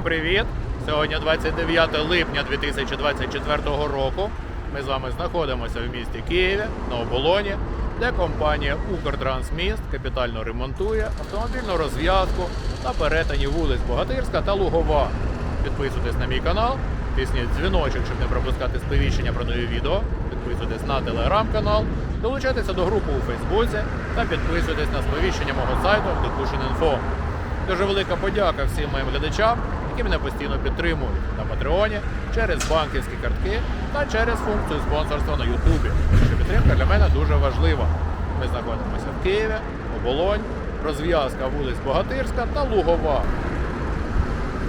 Всім привіт! Сьогодні 29 липня 2024 року. Ми з вами знаходимося в місті Києві на оболоні, де компанія Укртрансміст капітально ремонтує автомобільну розв'язку на перетині вулиць Богатирська та Лугова. Підписуйтесь на мій канал, тисніть дзвіночок, щоб не пропускати сповіщення про нові відео. Підписуйтесь на телеграм-канал, долучайтеся до групи у Фейсбуці та підписуйтесь на сповіщення мого сайту Info. Дуже велика подяка всім моїм глядачам, які мене постійно підтримують на Патреоні через банківські картки та через функцію спонсорства на Ютубі. Що підтримка для мене дуже важлива. Ми знаходимося в Києві, Оболонь, розв'язка вулиць Богатирська та Лугова.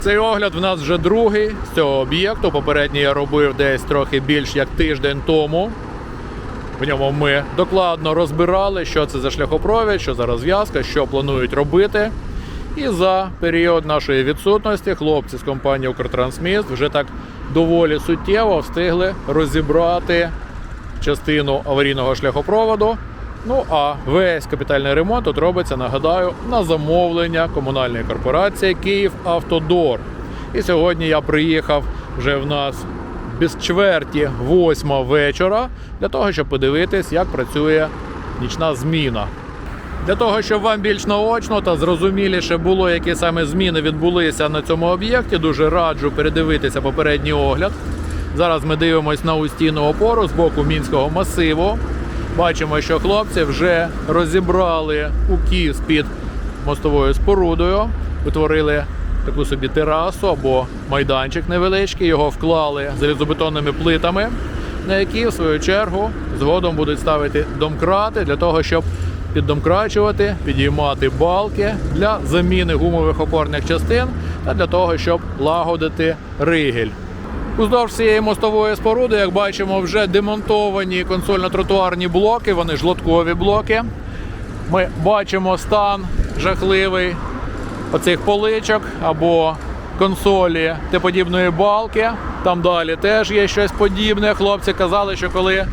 Цей огляд в нас вже другий з цього об'єкту. Попередній я робив десь трохи більш як тиждень тому. В ньому ми докладно розбирали, що це за шляхопровід, що за розв'язка, що планують робити. І за період нашої відсутності хлопці з компанії Укртрансміст вже так доволі суттєво встигли розібрати частину аварійного шляхопроводу. Ну а весь капітальний ремонт тут робиться, нагадаю, на замовлення комунальної корпорації Київ Автодор. І сьогодні я приїхав вже в нас без чверті восьма вечора для того, щоб подивитись, як працює нічна зміна. Для того, щоб вам більш наочно та зрозуміліше було, які саме зміни відбулися на цьому об'єкті, дуже раджу передивитися попередній огляд. Зараз ми дивимося на устійну опору з боку мінського масиву. Бачимо, що хлопці вже розібрали укіс під мостовою спорудою, утворили таку собі терасу або майданчик невеличкий, його вклали залізобетонними плитами, на які, в свою чергу, згодом будуть ставити домкрати для того, щоб піддомкрачувати, підіймати балки для заміни гумових опорних частин та для того, щоб лагодити ригель. Уздовж цієї мостової споруди, як бачимо, вже демонтовані консольно-тротуарні блоки, вони ж лоткові блоки. Ми бачимо стан жахливий оцих поличок або консолі Т-подібної балки. Там далі теж є щось подібне. Хлопці казали, що коли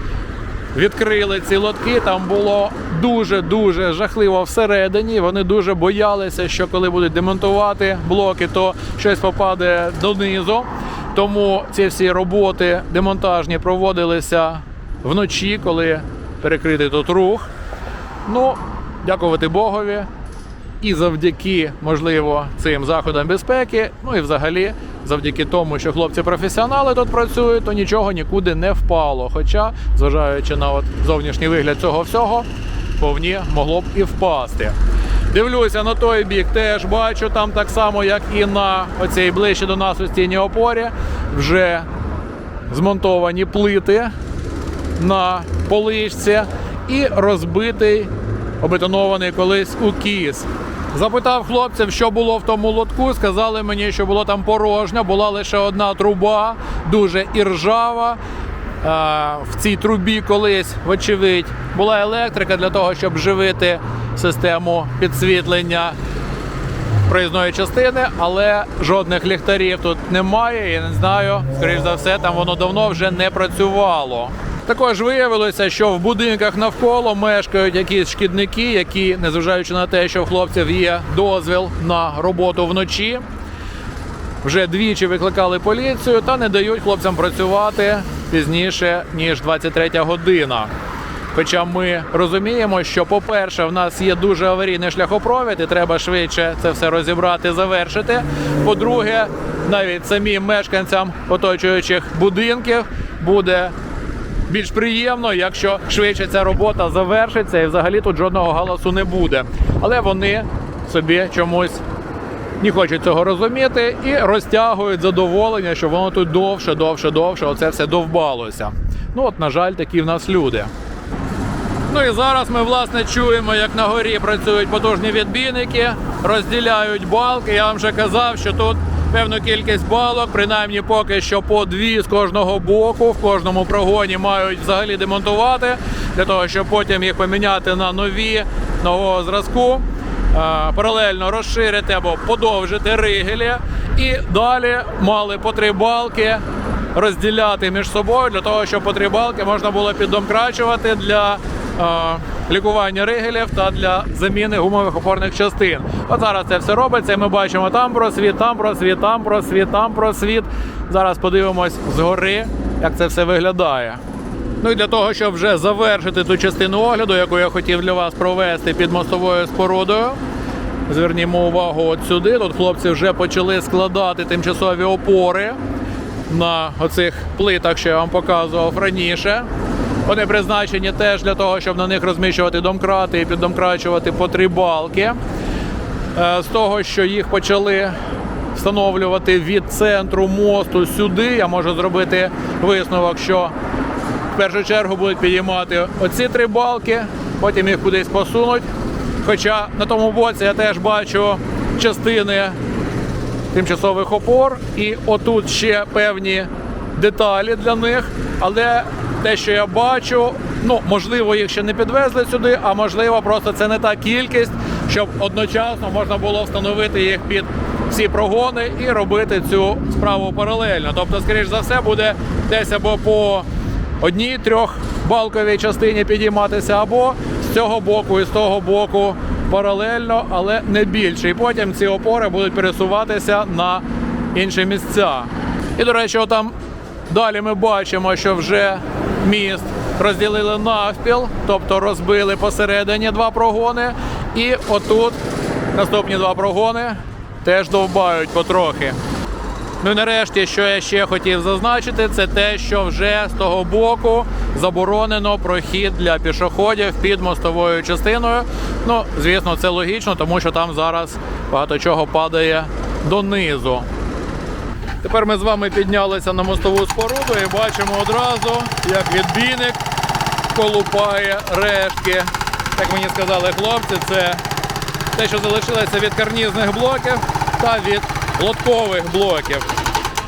відкрили ці лотки, там було дуже-дуже жахливо всередині. Вони дуже боялися, що коли будуть демонтувати блоки, то щось попаде донизу. Тому ці всі роботи демонтажні проводилися вночі, коли перекритий тут рух. Ну, дякувати Богові. І завдяки, можливо, цим заходам безпеки, ну і взагалі, завдяки тому, що хлопці професіонали тут працюють, то нічого нікуди не впало. Хоча, зважаючи на от зовнішній вигляд цього всього, повні могло б і впасти. Дивлюся на той бік, теж бачу там так само, як і на оцій ближче до нас у стіні опорі, вже змонтовані плити на поличці і розбитий обетонований колись укіс. Запитав хлопців, що було в тому лотку. Сказали мені, що було там порожньо, була лише одна труба, дуже іржава. В цій трубі колись, вочевидь, була електрика для того, щоб живити систему підсвітлення проїзної частини, але жодних ліхтарів тут немає. Я не знаю, скоріш за все, там воно давно вже не працювало. Також виявилося, що в будинках навколо мешкають якісь шкідники, які, незважаючи на те, що в хлопців є дозвіл на роботу вночі, вже двічі викликали поліцію та не дають хлопцям працювати пізніше ніж 23 година. Хоча ми розуміємо, що, по-перше, в нас є дуже аварійний шляхопровід, і треба швидше це все розібрати, завершити. По-друге, навіть самим мешканцям оточуючих будинків буде більш приємно, якщо швидше ця робота завершиться і взагалі тут жодного галасу не буде. Але вони собі чомусь не хочуть цього розуміти і розтягують задоволення, що воно тут довше, довше, довше. Оце все довбалося. Ну от, на жаль, такі в нас люди. Ну і зараз ми власне чуємо, як на горі працюють потужні відбійники, розділяють балки. Я вам вже казав, що тут певну кількість балок, принаймні поки що по дві з кожного боку, в кожному прогоні мають взагалі демонтувати, для того, щоб потім їх поміняти на нові нового зразку, е, паралельно розширити або подовжити ригелі. І далі мали по три балки розділяти між собою. Для того, щоб по три балки можна було піддомкрачувати для лікування ригелів та для заміни гумових опорних частин. От зараз це все робиться. і Ми бачимо там просвіт, там просвіт, там просвіт, там просвіт. Зараз подивимось згори, як це все виглядає. Ну і для того, щоб вже завершити ту частину огляду, яку я хотів для вас провести під мостовою спорудою. Звернімо увагу от сюди. Тут хлопці вже почали складати тимчасові опори на оцих плитах, що я вам показував раніше. Вони призначені теж для того, щоб на них розміщувати домкрати і піддомкрачувати по три балки. Е, З того, що їх почали встановлювати від центру мосту сюди, я можу зробити висновок, що в першу чергу будуть підіймати оці три балки, потім їх кудись посунуть. Хоча на тому боці я теж бачу частини тимчасових опор, і отут ще певні деталі для них. Але те, що я бачу, ну можливо, їх ще не підвезли сюди, а можливо, просто це не та кількість, щоб одночасно можна було встановити їх під всі прогони і робити цю справу паралельно. Тобто, скоріш за все, буде десь або по одній трьохбалковій частині підійматися, або з цього боку і з того боку паралельно, але не більше. І потім ці опори будуть пересуватися на інші місця. І, до речі, там далі ми бачимо, що вже міст розділили навпіл, тобто розбили посередині два прогони. І отут наступні два прогони теж довбають потрохи. Ну і нарешті, що я ще хотів зазначити, це те, що вже з того боку заборонено прохід для пішоходів під мостовою частиною. Ну, звісно, це логічно, тому що там зараз багато чого падає донизу. Тепер ми з вами піднялися на мостову споруду і бачимо одразу, як відбійник колупає рештки. Як мені сказали хлопці, це те, що залишилося від карнізних блоків та від лоткових блоків.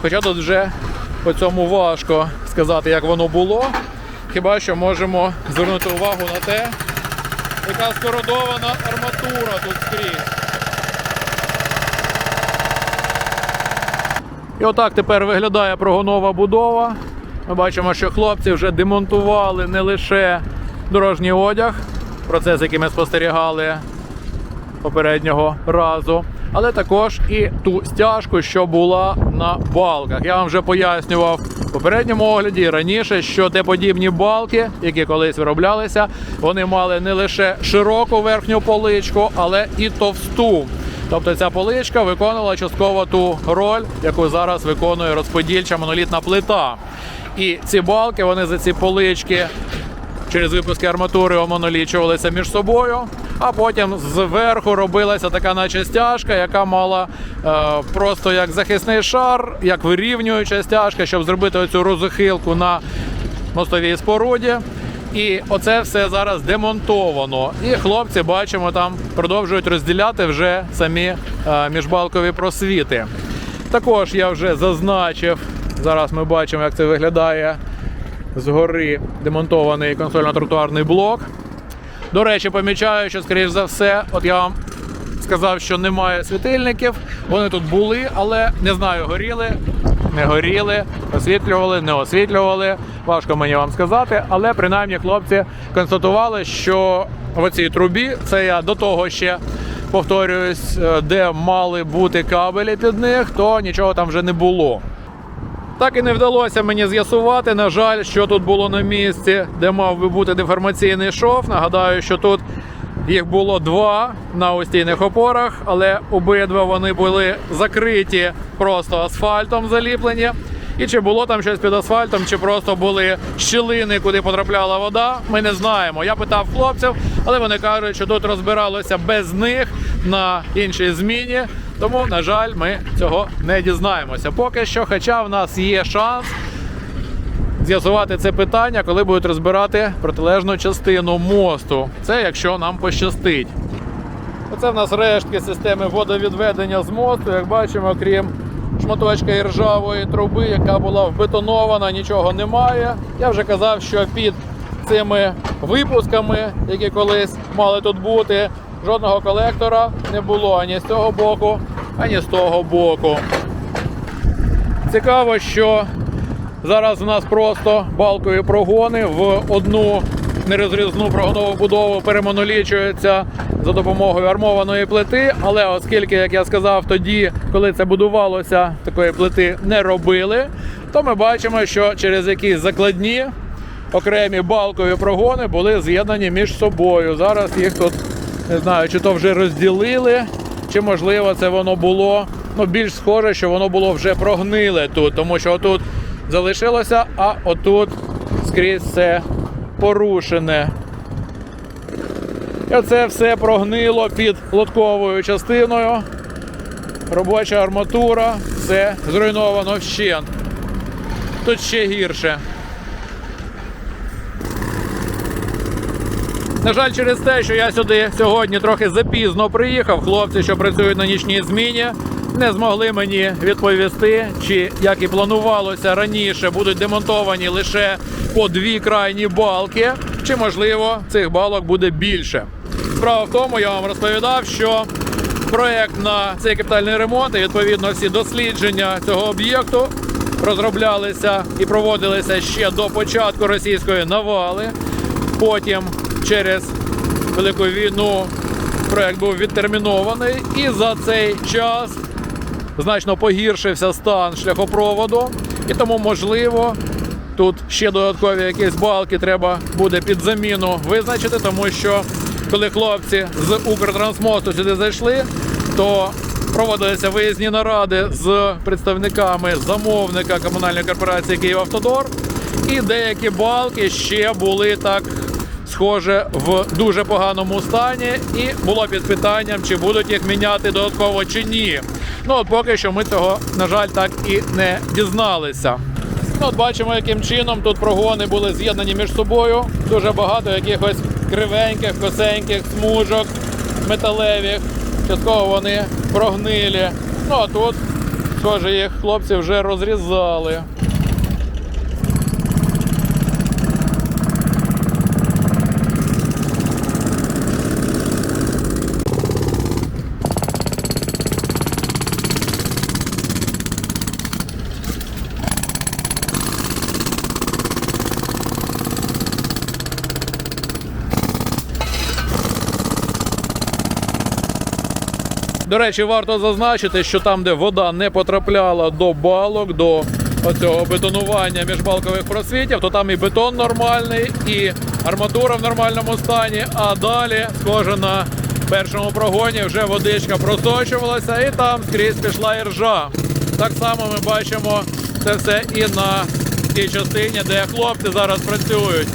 Хоча тут вже по цьому важко сказати, як воно було. Хіба що можемо звернути увагу на те, яка скородована арматура тут скрізь. І отак тепер виглядає прогонова будова. Ми бачимо, що хлопці вже демонтували не лише дорожній одяг, процес, який ми спостерігали попереднього разу, але також і ту стяжку, що була на балках. Я вам вже пояснював в попередньому огляді раніше, що те подібні балки, які колись вироблялися, вони мали не лише широку верхню поличку, але і товсту. Тобто ця поличка виконувала частково ту роль, яку зараз виконує розподільча монолітна плита. І ці балки, вони за ці полички через випуски арматури омонолічувалися між собою, а потім зверху робилася така наче стяжка, яка мала е, просто як захисний шар, як вирівнююча стяжка, щоб зробити оцю розухилку на мостовій споруді. І оце все зараз демонтовано. І хлопці, бачимо, там продовжують розділяти вже самі е, міжбалкові просвіти. Також я вже зазначив, зараз ми бачимо, як це виглядає згори демонтований консольно-тротуарний блок. До речі, помічаю, що, скоріш за все, от я вам сказав, що немає світильників. Вони тут були, але не знаю, горіли, не горіли, освітлювали, не освітлювали. Важко мені вам сказати. Але принаймні хлопці констатували, що в цій трубі це я до того ще. Повторююсь, е, де мали бути кабелі під них, то нічого там вже не було. Так і не вдалося мені з'ясувати, на жаль, що тут було на місці, де мав би бути деформаційний шов. Нагадаю, що тут їх було два на устійних опорах, але обидва вони були закриті просто асфальтом заліплені. І чи було там щось під асфальтом, чи просто були щілини, куди потрапляла вода, ми не знаємо. Я питав хлопців, але вони кажуть, що тут розбиралося без них на іншій зміні. Тому, на жаль, ми цього не дізнаємося. Поки що, хоча в нас є шанс з'ясувати це питання, коли будуть розбирати протилежну частину мосту. Це якщо нам пощастить. Оце в нас рештки системи водовідведення з мосту. Як бачимо, крім шматочка іржавої труби, яка була вбетонована, нічого немає. Я вже казав, що під цими випусками, які колись мали тут бути, жодного колектора не було ані з цього боку, ані з того боку. Цікаво, що зараз у нас просто балкові прогони в одну нерозрізну прогонову будову перемонолічується за допомогою армованої плити. Але оскільки, як я сказав, тоді, коли це будувалося, такої плити не робили, то ми бачимо, що через якісь закладні окремі балкові прогони були з'єднані між собою. Зараз їх тут не знаю, чи то вже розділили, чи можливо це воно було. Ну, більш схоже, що воно було вже прогниле тут, тому що отут залишилося, а отут скрізь все порушене. Оце все прогнило під лотковою частиною. Робоча арматура, все зруйновано вщент. Тут ще гірше. На жаль, через те, що я сюди сьогодні трохи запізно приїхав, хлопці, що працюють на нічній зміні, не змогли мені відповісти, чи як і планувалося раніше, будуть демонтовані лише по дві крайні балки, чи можливо цих балок буде більше. Справа в тому, я вам розповідав, що проект на цей капітальний ремонт і відповідно всі дослідження цього об'єкту розроблялися і проводилися ще до початку російської навали. Потім через велику війну проект був відтермінований, і за цей час значно погіршився стан шляхопроводу, і тому можливо. Тут ще додаткові якісь балки треба буде під заміну визначити, тому що коли хлопці з Укртрансмосту сюди зайшли, то проводилися виїзні наради з представниками замовника комунальної корпорації «Київавтодор», і деякі балки ще були так схоже в дуже поганому стані, і було під питанням, чи будуть їх міняти додатково чи ні. Ну от поки що ми цього, на жаль, так і не дізналися. Ну, от бачимо, яким чином тут прогони були з'єднані між собою. Дуже багато якихось кривеньких, косеньких смужок металевих. Частково вони прогнилі. Ну а тут, схоже, їх хлопці вже розрізали. До речі, варто зазначити, що там, де вода не потрапляла до балок, до оцього бетонування міжбалкових просвітів, то там і бетон нормальний, і арматура в нормальному стані. А далі, схоже на першому прогоні, вже водичка просочувалася, і там скрізь пішла іржа. Так само ми бачимо це все і на тій частині, де хлопці зараз працюють.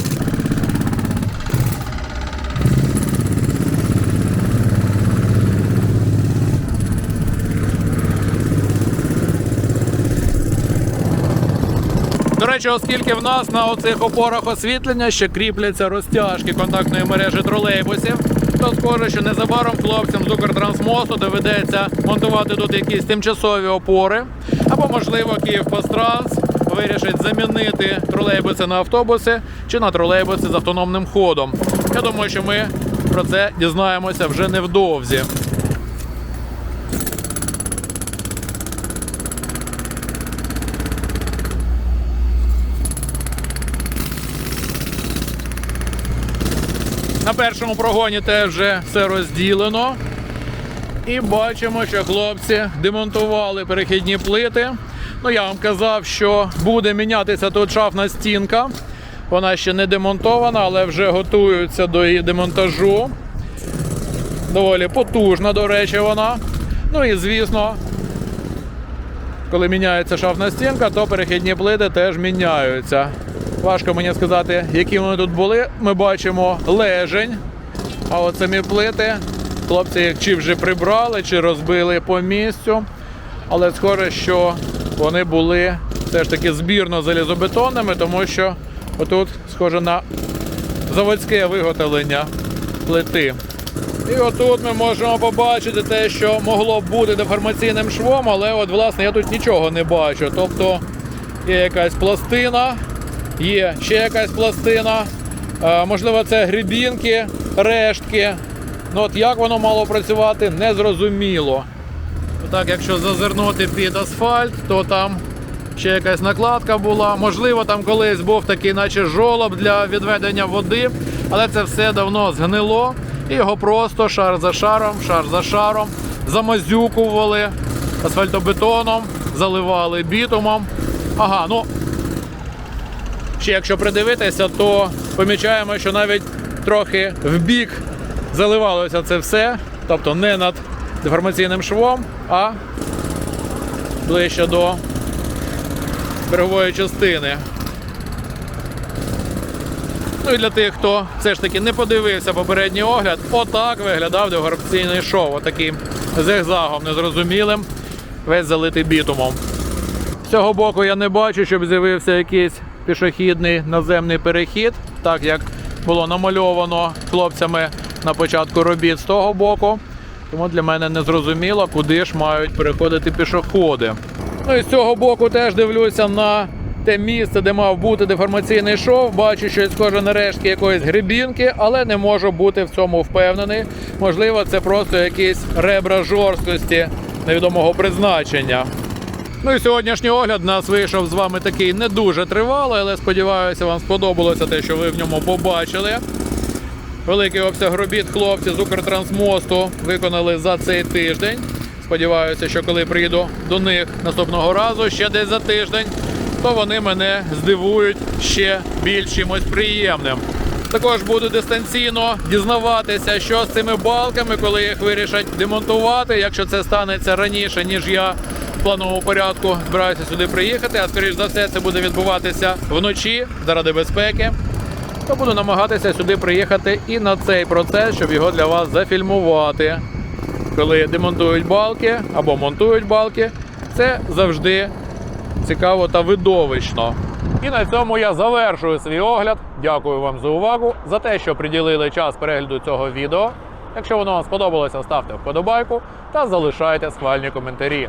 До речі, оскільки в нас на оцих опорах освітлення ще кріпляться розтяжки контактної мережі тролейбусів, то схоже, що незабаром хлопцям з Укртрансмосту доведеться монтувати тут якісь тимчасові опори, або, можливо, Київпостранс вирішить замінити тролейбуси на автобуси чи на тролейбуси з автономним ходом. Я думаю, що ми про це дізнаємося вже невдовзі. На першому прогоні теж вже все розділено. І бачимо, що хлопці демонтували перехідні плити. Ну, я вам казав, що буде мінятися тут шафна стінка. Вона ще не демонтована, але вже готуються до її демонтажу. Доволі потужна, до речі, вона. Ну і звісно, коли міняється шафна стінка, то перехідні плити теж міняються. Важко мені сказати, які вони тут були. Ми бачимо лежень. А от самі плити, хлопці чи вже прибрали, чи розбили по місцю. Але схоже, що вони були все ж таки збірно залізобетонними, тому що отут схоже на заводське виготовлення плити. І отут ми можемо побачити те, що могло бути деформаційним швом, але от власне я тут нічого не бачу. Тобто є якась пластина, є ще якась пластина. Е, можливо, це грибінки, рештки. Ну от як воно мало працювати, не зрозуміло. Так, якщо зазирнути під асфальт, то там ще якась накладка була. Можливо, там колись був такий, наче жолоб для відведення води. Але це все давно згнило, і його просто шар за шаром, шар за шаром замазюкували асфальтобетоном, заливали бітумом. Ага, ну ще якщо придивитися, то помічаємо, що навіть трохи в бік заливалося це все, тобто не над деформаційним швом, а ближче до берегової частини. Ну і для тих, хто все ж таки не подивився попередній огляд, отак виглядав деформаційний шов. Отаким зигзагом незрозумілим, весь залитий бітумом. З цього боку я не бачу, щоб з'явився якийсь пішохідний наземний перехід, так як було намальовано хлопцями на початку робіт з того боку. Тому для мене не зрозуміло, куди ж мають переходити пішоходи. Ну і з цього боку теж дивлюся на те місце, де мав бути деформаційний шов. Бачу, що схоже на рештки якоїсь грибінки, але не можу бути в цьому впевнений. Можливо, це просто якісь ребра жорсткості невідомого призначення. Ну і сьогоднішній огляд у нас вийшов з вами такий не дуже тривалий, але сподіваюся, вам сподобалося те, що ви в ньому побачили. Великий обсяг робіт хлопці з Укртрансмосту виконали за цей тиждень. Сподіваюся, що коли приїду до них наступного разу, ще десь за тиждень, то вони мене здивують ще більш чимось приємним. Також буду дистанційно дізнаватися, що з цими балками, коли їх вирішать демонтувати, якщо це станеться раніше, ніж я плановому порядку збираюся сюди приїхати. А скоріш за все, це буде відбуватися вночі заради безпеки то буду намагатися сюди приїхати і на цей процес, щоб його для вас зафільмувати. Коли демонтують балки або монтують балки, це завжди цікаво та видовищно. І на цьому я завершую свій огляд. Дякую вам за увагу, за те, що приділили час перегляду цього відео. Якщо воно вам сподобалося, ставте вподобайку та залишайте схвальні коментарі.